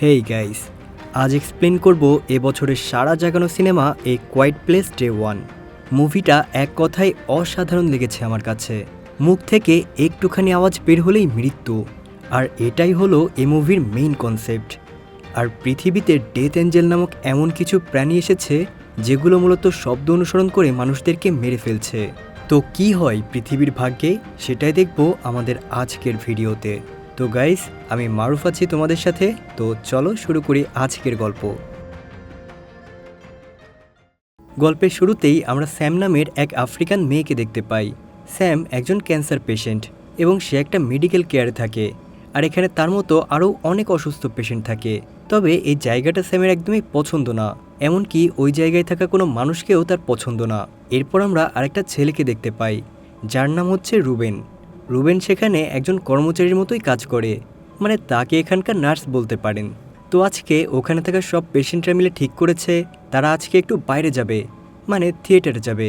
Hey guys আজ explain করব এবছরের সারা জাগানো cinema a quiet place day one মুভিটা এক কথায় অসাধারণ লেগেছে আমার কাছে। মুখ থেকে একটুখানি আওয়াজ বের হলেই মৃত্যু। আর এটাই হলো এ মুভির মেইন কনসেপ্ট আর পৃথিবীতে ডেথ অ্যাঞ্জেল নামক এমন কিছু প্রাণী এসেছে, যেগুলো মূলত শব্দ অনুসরণ করে মানুষদেরকে মেরে ফেলছে। তো কি হয় পৃথিবীর ভাগ্যে? সেটাই দেখব আমাদের আজকের ভিডিওতে তো গাইস আমি মারুফ আছি তোমাদের সাথে। তো চলো শুরু করি আজকের গল্প। গল্পের শুরুতেই আমরা স্যাম নামের এক আফ্রিকান মেয়েকে দেখতে পাই। স্যাম একজন ক্যান্সার পেশেন্ট এবং সে একটা মেডিকেল কেয়ারে থাকে আর এখানে তার মতো আরও অনেক অসুস্থ পেশেন্ট থাকে। তবে এই জায়গাটা স্যামের একদমই পছন্দ না, এমনকি ওই জায়গায় থাকা কোনো মানুষকেও তার পছন্দ না। এরপর আমরা আরেকটা ছেলেকে দেখতে পাই, যার নাম হচ্ছে রুবেন। রুবেন সেখানে একজন কর্মচারীর মতোই কাজ করে মানে তাকে এখানকার নার্স বলতে পারেন। তো আজকে ওখানে থাকা সব পেশেন্টরা মিলে ঠিক করেছে, তারা আজকে একটু বাইরে যাবে মানে থিয়েটারে যাবে।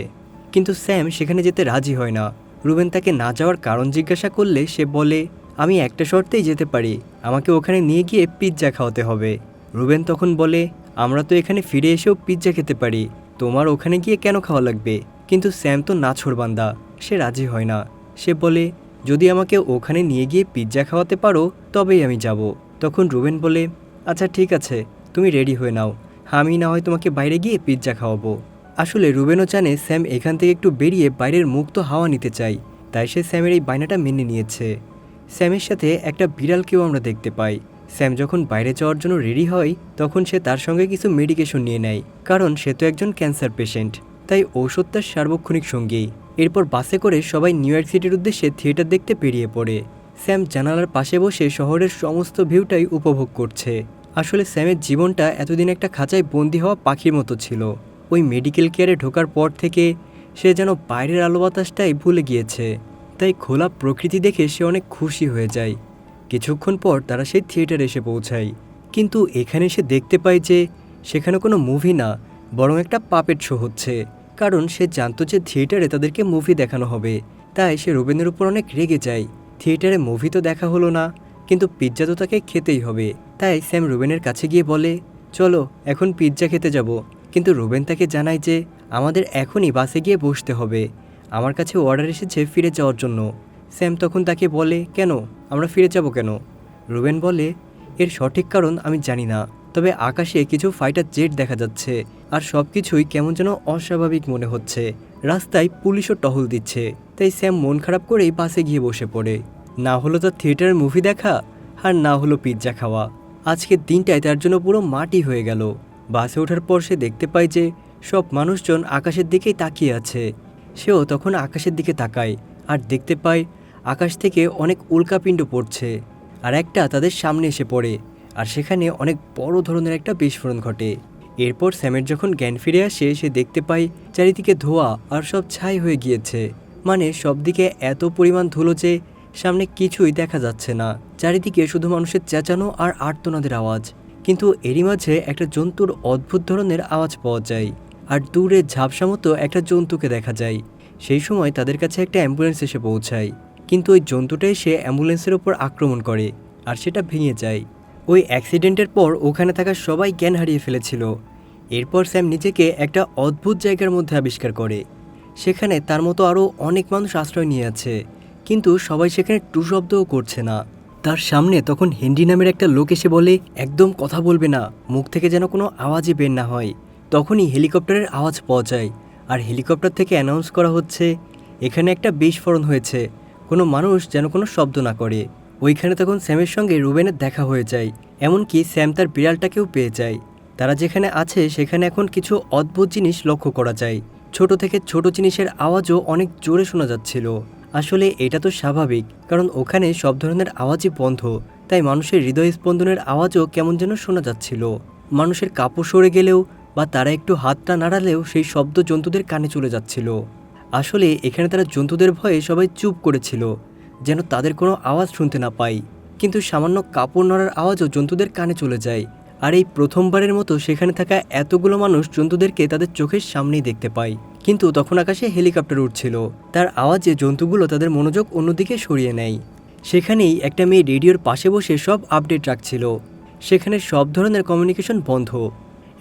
কিন্তু স্যাম সেখানে যেতে রাজি হয় না। রুবেন তাকে না যাওয়ার কারণ জিজ্ঞাসা করলে সে বলে, আমি একটা শর্তেই যেতে পারি, আমাকে ওখানে নিয়ে গিয়ে পিৎজা খাওয়াতে হবে। রুবেন তখন বলে, আমরা তো এখানে ফিরে এসেও পিৎজা খেতে পারি, তোমার ওখানে গিয়ে কেন খাওয়া লাগবে? কিন্তু স্যাম তো নাছোড়বান্দা সে রাজি হয় না। সে বলে যদি আমাকে ওখানে নিয়ে গিয়ে পিৎজা খাওয়াতে পারো, তবেই আমি যাব। তখন রুবেন বলে আচ্ছা ঠিক আছে, তুমি রেডি হয়ে নাও। আমি না হয় তোমাকে বাইরে গিয়ে পিৎজা খাওয়াবো। আসলে রুবেনও জানে স্যাম এখান থেকে একটু বেরিয়ে বাইরের মুক্ত হাওয়া নিতে চাই তাই সে স্যামের এই বায়নাটা মেনে নিয়েছে। স্যামের সাথে একটা বিড়ালকেও আমরা দেখতে পাই। স্যাম যখন বাইরে যাওয়ার জন্য রেডি হয়, তখন সে তার সঙ্গে কিছু মেডিকেশন নিয়ে নেয়, কারণ সে তো একজন ক্যান্সার পেশেন্ট, তাই ঔষধ তার সার্বক্ষণিক সঙ্গী এরপর বাসে করে সবাই নিউ ইয়র্ক সিটির উদ্দেশ্যে থিয়েটার দেখতে বেরিয়ে পড়ে। স্যাম জানালার পাশে বসে শহরের সমস্ত ভিউটাই উপভোগ করছে। আসলে স্যামের জীবনটা এতদিন একটা খাঁচায় বন্দি হওয়া পাখির মতো ছিল। ওই মেডিকেল কেয়ারে ঢোকার পর থেকে সে যেন বাইরের আলো বাতাসটাই ভুলে গিয়েছে। তাই খোলা প্রকৃতি দেখে সে অনেক খুশি হয়ে যায়। কিছুক্ষণ পর তারা সেই থিয়েটারে এসে পৌঁছায়। কিন্তু এখানে সে দেখতে পায় যে সেখানে কোনো মুভি না, বরং একটা পাপেট শো হচ্ছে। কারণ সে জানতো যে থিয়েটারে তাদেরকে মুভি দেখানো হবে। তাই সে রবীন্দ্রের উপর অনেক রেগে যায়। থিয়েটারে মুভি তো দেখা হলো না, কিন্তু পিৎজা তো তাকে খেতেই হবে। তাই স্যাম রুবেনের কাছে গিয়ে বলে, চলো, এখন পিৎজা খেতে যাব। কিন্তু রুবেন তাকে জানায় যে, আমাদের এখনই বাসে গিয়ে বসতে হবে। আমার কাছে অর্ডার এসেছে ফিরে যাওয়ার জন্য। স্যাম তখন তাকে বলে, কেন? আমরা ফিরে যাব কেন? রুবেন বলে, এর সঠিক কারণ আমি জানি না। তবে আকাশে কিছু ফাইটার জেট দেখা যাচ্ছে, আর সব কিছুই কেমন যেন অস্বাভাবিক মনে হচ্ছে। রাস্তায় পুলিশও টহল দিচ্ছে, তাই স্যাম মন খারাপ করেই বাসে গিয়ে বসে পড়ে। না হলো তার থিয়েটারের মুভি দেখা, আর না হলো পিৎজা খাওয়া। আজকের দিনটায় তার জন্য পুরো মাটি হয়ে গেল। বাসে ওঠার পর সে দেখতে পায় যে, সব মানুষজন আকাশের দিকেই তাকিয়ে আছে। সেও তখন আকাশের দিকে তাকায়, আর দেখতে পায় আকাশ থেকে অনেক উল্কাপিণ্ড পড়ছে, আর একটা তাদের সামনে এসে পড়ে। আর সেখানে অনেক বড় ধরনের একটা বিস্ফোরণ ঘটে। এরপর স্যামের যখন জ্ঞান ফিরে আসে, সে দেখতে পায় চারিদিকে ধোয়া আর সব ছাই হয়ে গিয়েছে। মানে সব দিকে এত পরিমাণ ধুলো যে সামনে কিছুই দেখা যাচ্ছে না। চারিদিকে শুধু মানুষের চেঁচানো আর আর্তনাদের আওয়াজ। কিন্তু এরই মাঝে একটা জন্তুর অদ্ভুত ধরনের আওয়াজ পাওয়া যায় আর দূরে ঝাপসা মতো একটা জন্তুকে দেখা যায়। সেই সময় তাদের কাছে একটা অ্যাম্বুলেন্স এসে পৌঁছায়। কিন্তু ওই জন্তুটা এসে অ্যাম্বুলেন্সের ওপর আক্রমণ করে আর সেটা ভেঙে যায়। ওই অ্যাক্সিডেন্টের পর ওখানে থাকা সবাই জ্ঞান হারিয়ে ফেলেছিল। এরপর স্যাম নিজেকে একটা অদ্ভুত জায়গার মধ্যে আবিষ্কার করে। সেখানে তার মতো আরও অনেক মানুষ আশ্রয় নিয়ে আছে, কিন্তু সবাই সেখানে টু শব্দও করছে না। তার সামনে তখন হেনরি নামের একটা লোক এসে বলে, একদম কথা বলবে না, মুখ থেকে যেন কোনো আওয়াজই বের না হয়। তখনই হেলিকপ্টারের আওয়াজ পাওয়া যায়, আর হেলিকপ্টার থেকে অ্যানাউন্স করা হচ্ছে, এখানে একটা বিস্ফোরণ হয়েছে, কোনো মানুষ যেন কোনো শব্দ না করে। ওইখানে তখন স্যামের সঙ্গে রুবেনের দেখা হয়ে যায়, এমনকি স্যাম তার বিড়ালটাকেও পেয়ে যায়। তারা যেখানে আছে, সেখানে এখন কিছু অদ্ভুত জিনিস লক্ষ্য করা যায়। ছোট থেকে ছোট জিনিসের আওয়াজও অনেক জোরে শোনা যাচ্ছিল। আসলে এটা তো স্বাভাবিক, কারণ ওখানে সব ধরনের আওয়াজই বন্ধ, তাই মানুষের হৃদয় স্পন্দনের আওয়াজও কেমন যেন শোনা যাচ্ছিল। মানুষের কাপড় সরে গেলেও বা তারা একটু হাতটা নাড়ালেও সেই শব্দ জন্তুদের কানে চলে যাচ্ছিল। আসলে এখানে তারা জন্তুদের ভয়ে সবাই চুপ করেছিল। যেন তাদের কোনো আওয়াজ শুনতে না পাই। কিন্তু সামান্য কাপড় নড়ার আওয়াজও জন্তুদের কানে চলে যায়। আর এই প্রথমবারের মতো সেখানে থাকা এতগুলো মানুষ জন্তুদেরকে তাদের চোখের সামনেই দেখতে পায়। কিন্তু তখন আকাশে হেলিকপ্টার উঠছিল তার আওয়াজে জন্তুগুলো তাদের মনোযোগ অন্যদিকে সরিয়ে নেয়। সেখানেই একটা মেয়ে রেডিওর পাশে বসে সব আপডেট রাখছিল। সেখানে সব ধরনের কমিউনিকেশন বন্ধ।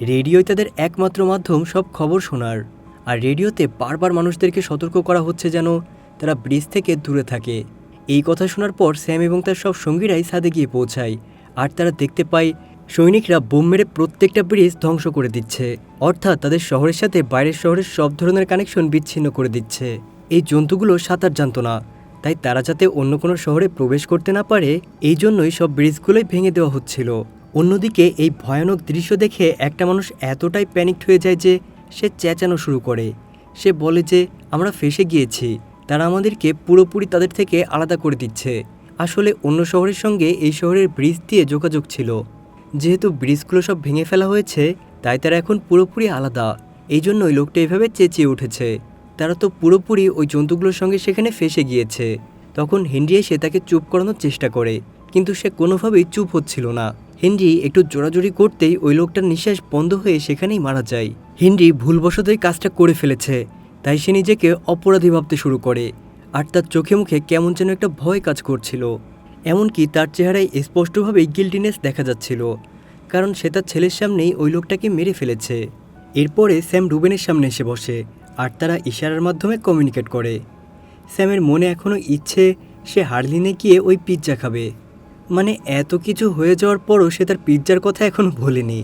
রেডিওই তাদের একমাত্র মাধ্যম সব খবর শোনার। আর রেডিওতে বারবার মানুষদেরকে সতর্ক করা হচ্ছে যেন তারা ব্রিজ থেকে দূরে থাকে। এই কথা শোনার পর স্যাম এবং তার সব সঙ্গীরাই ছাদে গিয়ে পৌঁছায়। আর তারা দেখতে পায়, সৈনিকরা বোম মেরে প্রত্যেকটা ব্রিজ ধ্বংস করে দিচ্ছে। অর্থাৎ তাদের শহরের সাথে বাইরের শহরের সব ধরনের কানেকশন বিচ্ছিন্ন করে দিচ্ছে। এই জন্তুগুলো সাঁতার জানতো না। তাই তারা যাতে অন্য কোনো শহরে প্রবেশ করতে না পারে, এই জন্যই সব ব্রিজগুলোই ভেঙে দেওয়া হচ্ছিল। অন্যদিকে এই ভয়ানক দৃশ্য দেখে একটা মানুষ এতটাই প্যানিকড হয়ে যায় যে সে চেঁচানো শুরু করে। সে বলে যে, আমরা ফেসে গিয়েছি। তারা আমাদেরকে পুরোপুরি তাদের থেকে আলাদা করে দিচ্ছে। আসলে অন্য শহরের সঙ্গে এই শহরের ব্রিজ দিয়ে যোগাযোগ ছিল। যেহেতু ব্রিজগুলো সব ভেঙে ফেলা হয়েছে, তাই তারা এখন পুরোপুরি আলাদা। এই জন্যই লোকটা এভাবে চেঁচিয়ে উঠেছে। তারা তো পুরোপুরি ওই জন্তুগুলোর সঙ্গে সেখানে ফেসে গিয়েছে। তখন হেনরি এসে তাকে চুপ করানোর চেষ্টা করে, কিন্তু সে কোনোভাবেই চুপ হচ্ছিল না। হেনরি একটু জোরাজোরি করতেই ওই লোকটার নিঃশ্বাস বন্ধ হয়ে সেখানেই মারা যায়। হেনরি ভুলবশতই কাজটা করে ফেলেছে। তাই সে নিজেকে অপরাধী ভাবতে শুরু করে, আর তার চোখে মুখে কেমন যেন একটা ভয় কাজ করছিল। এমনকি তার চেহারায় স্পষ্টভাবেই গিল্টিনেস দেখা যাচ্ছিল, কারণ সে তার ছেলের সামনেই ওই লোকটাকে মেরে ফেলেছে। এরপরে স্যাম রুবেনের সামনে এসে বসে, আর তারা ইশারার মাধ্যমে কমিউনিকেট করে। স্যামের মনে এখনও ইচ্ছে, সে হার্লিনে গিয়ে ওই পিৎজা খাবে। মানে এত কিছু হয়ে যাওয়ার পরও সে তার পিৎজার কথা এখনও ভোলেনি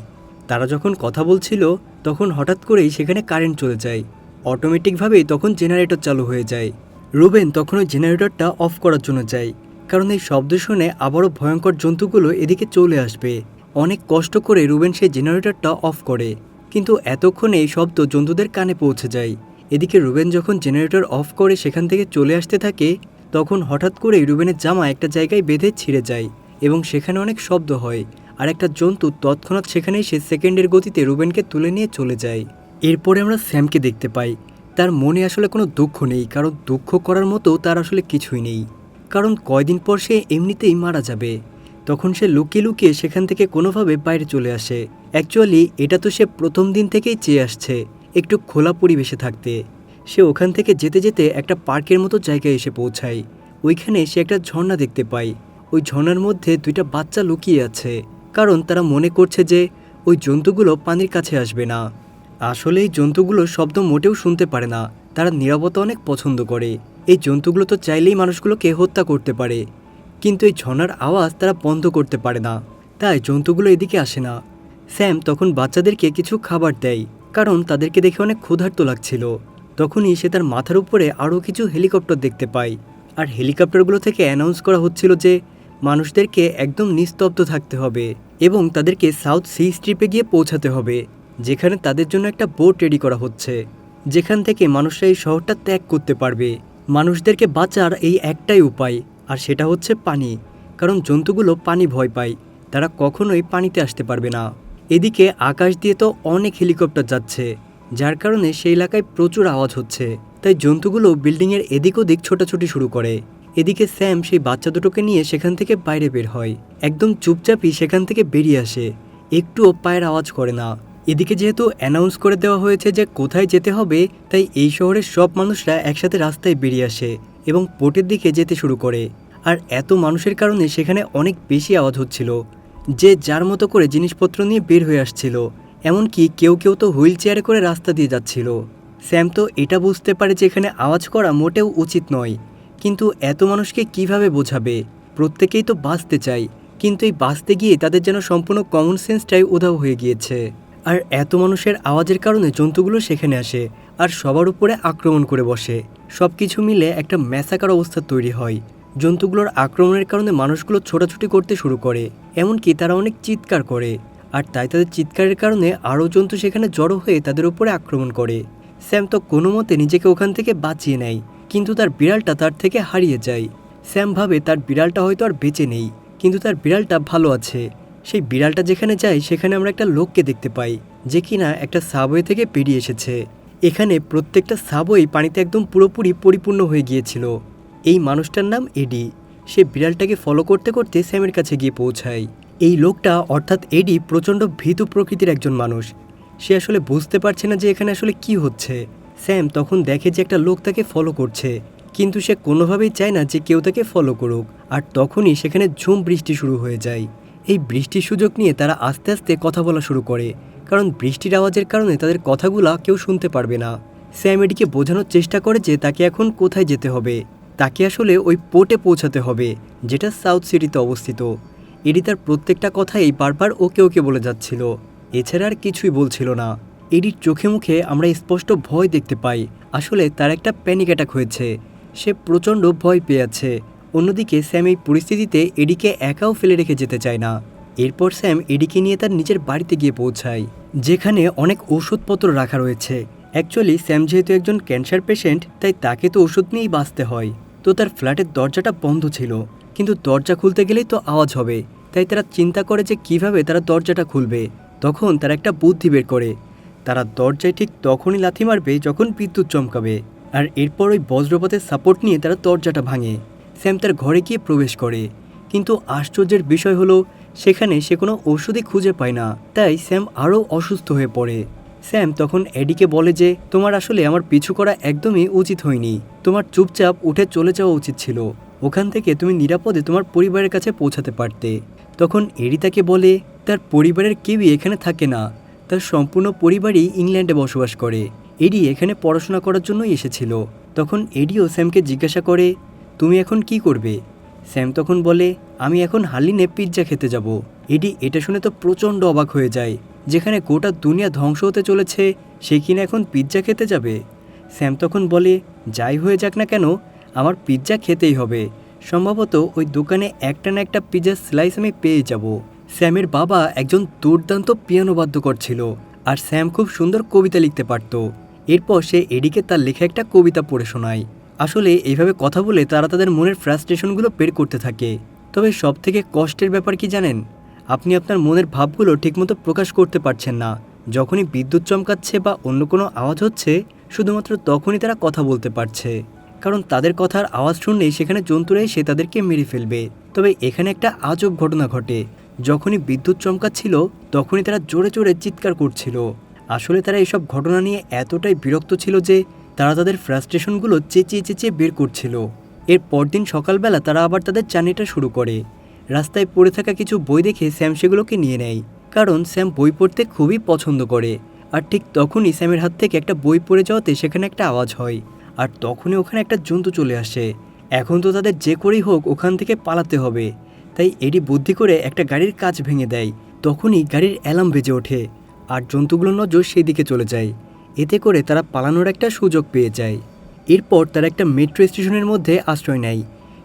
তারা যখন কথা বলছিল, তখন হঠাৎ করেই সেখানে কারেন্ট চলে যায়। অটোমেটিকভাবেই তখন জেনারেটর চালু হয়ে যায়। রুবেন তখন ওই জেনারেটরটা অফ করার জন্য যায়, কারণ এই শব্দ শুনে আবারও ভয়ঙ্কর জন্তুগুলো এদিকে চলে আসবে। অনেক কষ্ট করে রুবেন সেই জেনারেটরটা অফ করে, কিন্তু এতক্ষণে এই শব্দ জন্তুদের কানে পৌঁছে যায়। এদিকে রুবেন যখন জেনারেটর অফ করে সেখান থেকে চলে আসতে থাকে, তখন হঠাৎ করেই রুবেনের জামা একটা জায়গায় বেঁধে ছিঁড়ে যায় এবং সেখানে অনেক শব্দ হয়, আর একটা জন্তু তৎক্ষণাৎ সেখানে সে সেকেন্ডের গতিতে রুবেনকে তুলে নিয়ে চলে যায়। এরপরে আমরা স্যামকে দেখতে পাই। তার মনে আসলে কোনো দুঃখ নেই, কারণ দুঃখ করার মতো তার আসলে কিছুই নেই। কারণ কয়দিন পর সে এমনিতেই মারা যাবে। তখন সে লুকিয়ে লুকিয়ে সেখান থেকে কোনোভাবে বাইরে চলে আসে। অ্যাকচুয়ালি এটা তো সে প্রথম দিন থেকেই চেয়ে আসছে, একটু খোলা পরিবেশে থাকতে। সে ওখান থেকে যেতে যেতে একটা পার্কের মতো জায়গায় এসে পৌঁছায়। ওইখানে সে একটা ঝর্ণা দেখতে পায় ওই ঝর্ণার মধ্যে দুইটা বাচ্চা লুকিয়ে আছে। কারণ তারা মনে করছে যে ওই জন্তুগুলো পানির কাছে আসবে না। আসলে এই জন্তুগুলো শব্দ মোটেও শুনতে পারে না। তারা নিরাপত্তা অনেক পছন্দ করে। এই জন্তুগুলো তো চাইলেই মানুষগুলোকে হত্যা করতে পারে। কিন্তু এই ঝর্ণার আওয়াজ তারা বন্ধ করতে পারে না। তাই জন্তুগুলো এদিকে আসে না। স্যাম তখন বাচ্চাদেরকে কিছু খাবার দেয়, কারণ তাদেরকে দেখে অনেক ক্ষুধার্ত লাগছিল। তখনই সে তার মাথার উপরে আরও কিছু হেলিকপ্টার দেখতে পায়। আর হেলিকপ্টারগুলো থেকে অ্যানাউন্স করা হচ্ছিল যে মানুষদেরকে একদম নিস্তব্ধ থাকতে হবে এবং তাদেরকে সাউথ সি স্ট্রিপে গিয়ে পৌঁছাতে হবে। যেখানে তাদের জন্য একটা বোট রেডি করা হচ্ছে। যেখান থেকে মানুষরা এই শহরটা ত্যাগ করতে পারবে। মানুষদেরকে বাঁচার এই একটাই উপায়, আর সেটা হচ্ছে পানি। কারণ জন্তুগুলো পানি ভয় পায়, তারা কখনোই পানিতে আসতে পারবে না। এদিকে আকাশ দিয়ে তো অনেক হেলিকপ্টার যাচ্ছে, যার কারণে সেই এলাকায় প্রচুর আওয়াজ হচ্ছে। তাই জন্তুগুলো বিল্ডিংয়ের এদিক ওদিক ছোটাছুটি শুরু করে। এদিকে স্যাম সেই বাচ্চা দুটোকে নিয়ে সেখান থেকে বাইরে বের হয়। একদম চুপচাপই সেখান থেকে বেরিয়ে আসে। একটুও পায়ের আওয়াজ করে না। এদিকে যেহেতু অ্যানাউন্স করে দেওয়া হয়েছে যে কোথায় যেতে হবে, তাই এই শহরের সব মানুষরা একসাথে রাস্তায় বেরিয়ে আসে এবং পোর্টের দিকে যেতে শুরু করে। আর এত মানুষের কারণে সেখানে অনেক বেশি আওয়াজ হচ্ছিল, যে যার মতো করে জিনিসপত্র নিয়ে বের হয়ে আসছিল। এমনকি কেউ কেউ তো হুইল চেয়ারে করে রাস্তা দিয়ে যাচ্ছিল। স্যাম তো এটা বুঝতে পারে যে এখানে আওয়াজ করা মোটেও উচিত নয়। কিন্তু এত মানুষকে কীভাবে বোঝাবে? প্রত্যেকেই তো বাঁচতে চায়, কিন্তু এই বাঁচতে গিয়ে তাদের যেন সম্পূর্ণ কমন সেন্সটাই উধাও হয়ে গিয়েছে। আর এত মানুষের আওয়াজের কারণে জন্তুগুলো সেখানে আসে আর সবার উপরে আক্রমণ করে বসে। সব কিছু মিলে একটা ম্যাসাকার অবস্থা তৈরি হয়। জন্তুগুলোর আক্রমণের কারণে মানুষগুলো ছোটাছুটি করতে শুরু করে, এমনকি তারা অনেক চিৎকার করে। আর তাই তাদের চিৎকারের কারণে আরও জন্তু সেখানে জড়ো হয়ে তাদের উপরে আক্রমণ করে। স্যাম তো কোনো মতে নিজেকে ওখান থেকে বাঁচিয়ে নেয়, কিন্তু তার বিড়ালটা তার থেকে হারিয়ে যায়। স্যাম ভাবে তার বিড়ালটা হয়তো আর বেঁচে নেই, কিন্তু তার বিড়ালটা ভালো আছে। সেই বিড়ালটা যেখানে যায়, সেখানে আমরা একটা লোককে দেখতে পাই, যে কিনা একটা সাবওয়ে থেকে পেরিয়ে এসেছে। এখানে প্রত্যেকটা সাবওয়ে পানিতে একদম পুরোপুরি পরিপূর্ণ হয়ে গিয়েছিল। এই মানুষটার নাম এডি সে বিড়ালটাকে ফলো করতে করতে স্যামের কাছে গিয়ে পৌঁছায়। এই লোকটা অর্থাৎ এডি প্রচণ্ড ভীতু প্রকৃতির একজন মানুষ। সে আসলে বুঝতে পারছে না যে এখানে আসলে কি হচ্ছে। স্যাম তখন দেখে যে একটা লোক তাকে ফলো করছে, কিন্তু সে কোনোভাবেই চায় না যে কেউ তাকে ফলো করুক। আর তখনই সেখানে ঝুম বৃষ্টি শুরু হয়ে যায়। এই বৃষ্টির সুযোগ নিয়ে তারা আস্তে আস্তে কথা বলা শুরু করে, কারণ বৃষ্টির আওয়াজের কারণে তাদের কথাগুলা কেউ শুনতে পারবে না। স্যাম এডিকে বোঝানোর চেষ্টা করে যে তাকে এখন কোথায় যেতে হবে। তাকে আসলে ওই পোর্টে পৌঁছাতে হবে, যেটা সাউথ সিটিতে অবস্থিত। এডি তার প্রত্যেকটা কথাই বারবার ওকে ওকে বলে যাচ্ছিল। এছাড়া আর কিছুই বলছিল না। এডির চোখে মুখে আমরা স্পষ্ট ভয় দেখতে পাই। আসলে তার একটা প্যানিক অ্যাটাক হয়েছে। সে প্রচণ্ড ভয় পেয়ে আছে। অন্যদিকে স্যাম এই পরিস্থিতিতে এডিকে একাও ফেলে রেখে যেতে চায় না। এরপর স্যাম এডিকে নিয়ে তার নিজের বাড়িতে গিয়ে পৌঁছায়, যেখানে অনেক ওষুধপত্র রাখা রয়েছে। অ্যাকচুয়ালি স্যাম যেহেতু একজন ক্যান্সার পেশেন্ট, তাই তাকে তো ওষুধ নিয়েই বাঁচতে হয়। তো তার ফ্ল্যাটের দরজাটা বন্ধ ছিল, কিন্তু দরজা খুলতে গেলেই তো আওয়াজ হবে। তাই তারা চিন্তা করে যে কীভাবে তারা দরজাটা খুলবে। তখন তারা একটা বুদ্ধি বের করে। তারা দরজায় ঠিক তখনই লাথি মারবে যখন বিদ্যুৎ চমকাবে। আর এরপর ওই বজ্রপাতের সাপোর্ট নিয়ে তারা দরজাটা ভাঙে। স্যাম তার ঘরে গিয়ে প্রবেশ করে। কিন্তু আশ্চর্যের বিষয় হলো, সেখানে সে কোনো ওষুধই খুঁজে পায় না। তাই স্যাম আরও অসুস্থ হয়ে পড়ে। স্যাম তখন এডিকে বলে যে, তোমার আসলে আমার পিছু করা একদমই উচিত হয়নি। তোমার চুপচাপ উঠে চলে যাওয়া উচিত ছিল। ওখান থেকে তুমি নিরাপদে তোমার পরিবারের কাছে পৌঁছাতে পারতে। তখন এডি তাকে বলে, তার পরিবারের কেউই এখানে থাকে না। তার সম্পূর্ণ পরিবারই ইংল্যান্ডে বসবাস করে। এডি এখানে পড়াশোনা করার জন্যই এসেছিল। তখন এডিও স্যামকে জিজ্ঞাসা করে তুমি এখন কি করবে? স্যাম তখন বলে, আমি এখন হালিনে পিৎজা খেতে যাব। এডি এটা শুনে তো প্রচণ্ড অবাক হয়ে যায়, যেখানে গোটা দুনিয়া ধ্বংস হতে চলেছে, সে কিনা এখন পিৎজা খেতে যাবে? স্যাম তখন বলে, যাই হয়ে যাক না কেন, আমার পিৎজা খেতেই হবে। সম্ভবত ওই দোকানে একটা না একটা পিৎজার স্লাইস আমি পেয়ে যাব। স্যামের বাবা একজন দুর্দান্ত পিয়ানো বাদ্যকর ছিল, আর স্যাম খুব সুন্দর কবিতা লিখতে পারত। এরপর সে এডিকে তার লেখা একটা কবিতা পড়ে শোনায়। আসলে এইভাবে কথা বলে তারা তাদের মনের ফ্রাস্ট্রেশনগুলো বের করতে থাকে। তবে সব থেকে কষ্টের ব্যাপার কি জানেন? আপনি আপনার মনের ভাবগুলো ঠিকমতো প্রকাশ করতে পারছেন না। যখনই বিদ্যুৎ চমকাচ্ছে বা অন্য কোনো আওয়াজ হচ্ছে, শুধুমাত্র তখনই তারা কথা বলতে পারছে। কারণ তাদের কথার আওয়াজ শুনলেই সেখানে জন্তুরা এসে তাদেরকে মেরে ফেলবে। তবে এখানে একটা আজব ঘটনা ঘটে। যখনই বিদ্যুৎ চমকাচ্ছিল, তখনই তারা জোরে জোরে চিৎকার করছিল। আসলে তারা এসব ঘটনা নিয়ে এতটাই বিরক্ত ছিল যে তারা তাদের ফ্রাস্ট্রেশনগুলো চেঁচিয়ে চেঁচিয়ে বের করছিল। এর পরদিন সকালবেলা তারা আবার তাদের চানিটা শুরু করে। রাস্তায় পড়ে থাকা কিছু বই দেখে স্যাম সেগুলোকে নিয়ে নেয়, কারণ স্যাম বই পড়তে খুবই পছন্দ করে। আর ঠিক তখনই স্যামের হাত থেকে একটা বই পড়ে যাওয়াতে সেখানে একটা আওয়াজ হয়, আর তখনই ওখানে একটা জন্তু চলে আসে। এখন তো তাদের যে করেই হোক ওখান থেকে পালাতে হবে। তাই এটি বুদ্ধি করে একটা গাড়ির কাজ ভেঙে দেয়। তখনই গাড়ির অ্যালার্ম বেজে ওঠে, আর জন্তুগুলোর নজর সেই দিকে চলে যায়। এতে করে তারা পালানোর একটা সুযোগ পেয়ে যায়। এরপর তারা একটা মেট্রো স্টেশনের মধ্যে আশ্রয় নেয়।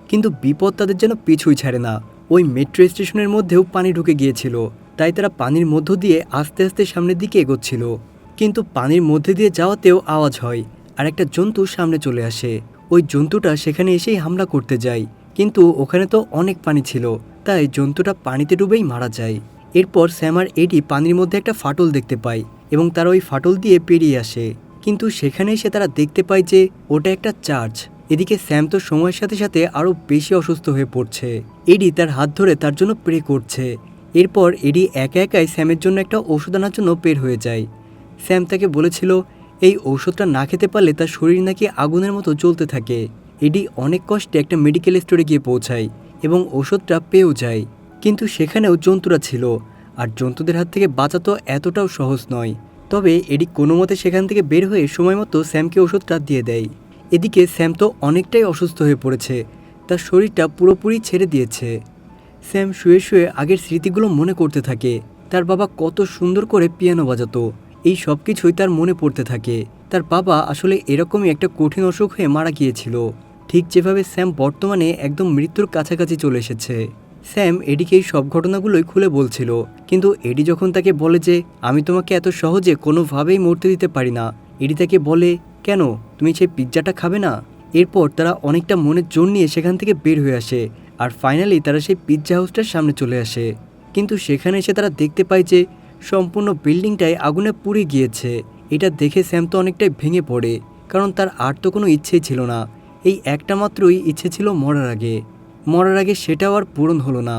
কিন্তু বিপদ তাদের যেন পিছুই ছাড়ে না। ওই মেট্রো স্টেশনের মধ্যেও পানি ঢুকে গিয়েছিল। তাই তারা পানির মধ্য দিয়ে আস্তে আস্তে সামনের দিকে এগোচ্ছিল। কিন্তু পানির মধ্যে দিয়ে যাওয়াতেও আওয়াজ হয় আর একটা জন্তু সামনে চলে আসে। ওই জন্তুটা সেখানে এসেই হামলা করতে যায়। কিন্তু ওখানে তো অনেক পানি ছিল। তাই জন্তুটা পানিতে ডুবেই মারা যায়। এরপর স্যামার এডি পানির মধ্যে একটা ফাটল দেখতে পায় এবং তারা ওই ফাটল দিয়ে পেরিয়ে আসে। কিন্তু সেখানে এসে তারা দেখতে পায় যে ওটা একটা চার্চ। এদিকে স্যাম তো সময়ের সাথে সাথে আরও বেশি অসুস্থ হয়ে পড়ছে। এডি তার হাত ধরে তার জন্য প্রে করছে। এরপর এডি একা একাই স্যামের জন্য একটা ওষুধ আনার জন্য বের হয়ে যায়। স্যাম তাকে বলেছিল, এই ঔষধটা না খেতে পারলে তার শরীর নাকি আগুনের মতো জ্বলতে থাকে। এডি অনেক কষ্টে একটা মেডিকেল স্টোরে গিয়ে পৌঁছায় এবং ওষুধটা পেয়েও যায়। কিন্তু সেখানেও জন্তুরা ছিল, আর জন্তুদের হাত থেকে বাঁচা তো এতটাও সহজ নয়। তবে এডি কোনো মতে সেখান থেকে বের হয়ে সময় মতো স্যামকে ওষুধটা দিয়ে দেয়। এদিকে স্যাম তো অনেকটাই অসুস্থ হয়ে পড়েছে, তার শরীরটা পুরোপুরি ছেড়ে দিয়েছে। স্যাম শুয়ে শুয়ে আগের স্মৃতিগুলো মনে করতে থাকে, তার বাবা কত সুন্দর করে পিয়ানো বাজাতো, এই সব কিছুই তার মনে পড়তে থাকে। তার বাবা আসলে এরকমই একটা কঠিন অসুখ হয়ে মারা গিয়েছিল। ঠিক যেভাবে স্যাম বর্তমানে একদম মৃত্যুর কাছাকাছি চলে এসেছে। স্যাম, এডিকে এই সব ঘটনাগুলোই খুলে বলছিল। কিন্তু এডি যখন তাকে বলে যে, আমি তোমাকে এত সহজে কোনোভাবেই মরতে দিতে পারি না, এডি তাকে বলে, কেন? তুমি সেই পিৎজাটা খাবে না? এরপর তারা অনেকটা মনের জোর নিয়ে সেখান থেকে বের হয়ে আসে, আর ফাইনালি তারা সেই পিৎজা হাউসটার সামনে চলে আসে। কিন্তু সেখানে এসে তারা দেখতে পায় যে, সম্পূর্ণ বিল্ডিংটাই আগুনে পুড়ে গিয়েছে। এটা দেখে স্যাম তো অনেকটাই ভেঙে পড়ে, কারণ তার আর তো কোনো ইচ্ছেই ছিল না। এই একটা মাত্রই ইচ্ছে ছিল মরার আগে। মরার আগে সেটাও আর পূরণ হলো না।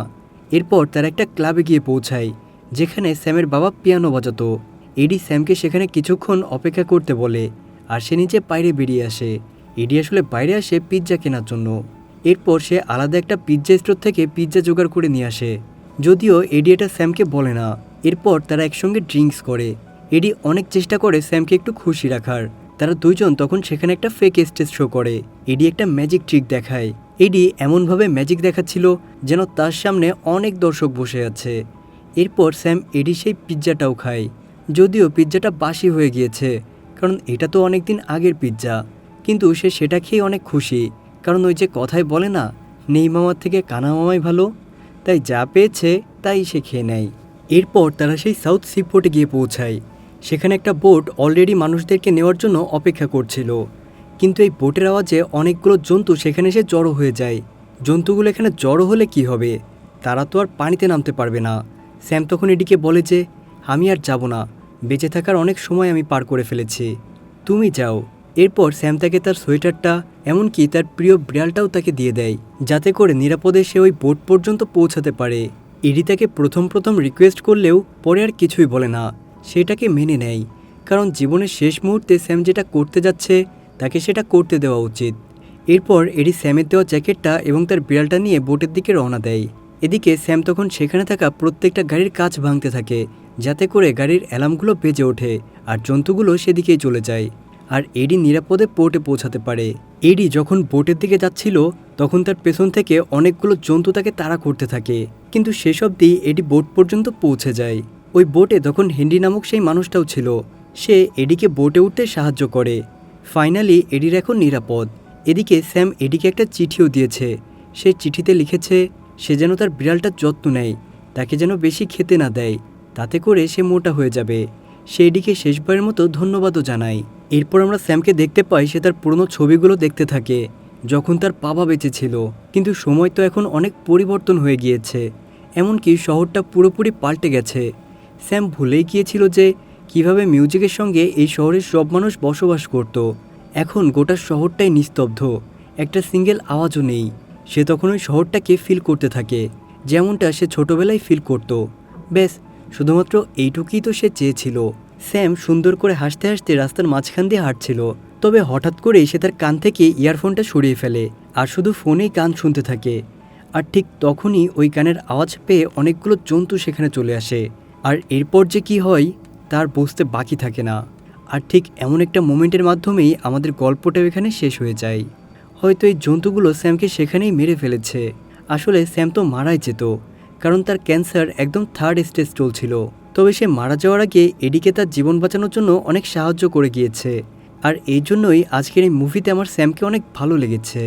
এরপর তারা একটা ক্লাবে গিয়ে পৌঁছায়, যেখানে স্যামের বাবা পিয়ানো বাজাতো। এডি স্যামকে সেখানে কিছুক্ষণ অপেক্ষা করতে বলে, আর সে নিচে বাইরে বেরিয়ে আসে। এডি আসলে বাইরে আসে পিৎজা কেনার জন্য। এরপর সে আলাদা একটা পিৎজা স্টোর থেকে পিৎজা জোগাড় করে নিয়ে আসে। যদিও এডি এটা স্যামকে বলে না। এরপর তারা একসঙ্গে ড্রিঙ্কস করে। এডি অনেক চেষ্টা করে স্যামকে একটু খুশি রাখার। তারা দুইজন তখন সেখানে একটা ফেক স্টেজ শো করে। এডি একটা ম্যাজিক ট্রিক দেখায়। এডি এমনভাবে ম্যাজিক দেখাচ্ছিল যেন তার সামনে অনেক দর্শক বসে আছে। এরপর স্যাম এডি সেই পিৎজাটাও খায়। যদিও পিৎজাটা বাসি হয়ে গিয়েছে, কারণ এটা তো অনেক দিন আগের পিৎজা। কিন্তু সে সেটা খেয়ে অনেক খুশি, কারণ ওই যে কথায় বলে না, নেই মামার থেকে কানা মামাই ভালো। তাই যা পেয়েছে তাই সে খেয়ে নেয়। এরপর তারা সেই সাউথ সিপোর্টে গিয়ে পৌঁছায়। সেখানে একটা বোট অলরেডি মানুষদেরকে নেওয়ার জন্য অপেক্ষা করছিল। কিন্তু এই বোটের আওয়াজে অনেকগুলো জন্তু সেখানে এসে জড়ো হয়ে যায়। জন্তুগুলো এখানে জড়ো হলে কি হবে? তারা তো আর পানিতে নামতে পারবে না। স্যাম তখন এদিকে বলে যে, আমি আর যাব না। বেঁচে থাকার অনেক সময় আমি পার করে ফেলেছি। তুমি যাও। এরপর স্যাম তাকে তার সোয়েটারটা, এমনকি তার প্রিয় বিড়ালটাও তাকে দিয়ে দেয়, যাতে করে নিরাপদে সে ওই বোট পর্যন্ত পৌঁছাতে পারে। ইডি তাকে প্রথম প্রথম রিকোয়েস্ট করলেও পরে আর কিছুই বলে না। সেটাকে মেনে নেয়, কারণ জীবনের শেষ মুহূর্তে স্যাম যেটা করতে যাচ্ছে তাকে সেটা করতে দেওয়া উচিত। এরপর এডি স্যামের দেওয়া জ্যাকেটটা এবং তার বিড়ালটা নিয়ে বোটের দিকে রওনা দেয়। এদিকে স্যাম তখন সেখানে থাকা প্রত্যেকটা গাড়ির কাজ ভাঙতে থাকে, যাতে করে গাড়ির অ্যালার্মগুলো বেজে ওঠে আর জন্তুগুলো সেদিকেই চলে যায় আর এডি নিরাপদে পোর্টে পৌঁছাতে পারে। এডি যখন বোটের দিকে যাচ্ছিল, তখন তার পেছন থেকে অনেকগুলো জন্তু তাকে তাড়া করতে থাকে। কিন্তু সেসব দিয়ে এডি বোট পর্যন্ত পৌঁছে যায়। ওই বোটে তখন হেনরি নামক সেই মানুষটাও ছিল। সে এডিকে বোটে উঠতে সাহায্য করে। ফাইনালি এডির এখন নিরাপদ। এদিকে স্যাম এডিকে একটা চিঠিও দিয়েছে। সে চিঠিতে লিখেছে, সে যেন তার বিড়ালটার যত্ন নেয়। তাকে যেন বেশি খেতে না দেয়। তাতে করে সে মোটা হয়ে যাবে। সে এডিকে শেষবারের মতো ধন্যবাদও জানায়। এরপর আমরা স্যামকে দেখতে পাই, সে তার পুরনো ছবিগুলো দেখতে থাকে, যখন তার বাবা বেঁচে ছিল। কিন্তু সময় তো এখন অনেক পরিবর্তন হয়ে গিয়েছে। এমনকি শহরটা পুরোপুরি পাল্টে গেছে। স্যাম ভুলেই গিয়েছিল যে, কীভাবে মিউজিকের সঙ্গে এই শহরের সব মানুষ বসবাস করত। এখন গোটা শহরটাই নিস্তব্ধ। একটা সিঙ্গেল আওয়াজও নেই। সে তখন ওই শহরটাকে ফিল করতে থাকে। যেমনটা সে ছোটবেলায় ফিল করত। ব্যাস, শুধুমাত্র এইটুকুই তো সে চেয়েছিল। স্যাম সুন্দর করে হাসতে হাসতে রাস্তার মাঝখান দিয়ে হাঁটছিল। তবে হঠাৎ করেই সে তার কান থেকে ইয়ারফোনটা সরিয়ে ফেলে আর শুধু ফোনেই গান শুনতে থাকে। আর ঠিক তখনই ওই গানের আওয়াজ পেয়ে অনেকগুলো জন্তু সেখানে চলে আসে। আর এরপর যে কি হয়, তার বুঝতে বাকি থাকে না। আর ঠিক এমন একটা মোমেন্টের মাধ্যমেই আমাদের গল্পটা এখানে শেষ হয়ে যায়। হয়তো এই জন্তুগুলো স্যামকে সেখানেই মেরে ফেলেছে। আসলে স্যাম তো মারাই যেত, কারণ তার ক্যান্সার একদম থার্ড স্টেজ চলছিল। তবে সে মারা যাওয়ার আগে এডিকে তার জীবন বাঁচানোর জন্য অনেক সাহায্য করে গিয়েছে। আর এই জন্যই আজকের এই মুভিতে আমার স্যামকে অনেক ভালো লেগেছে।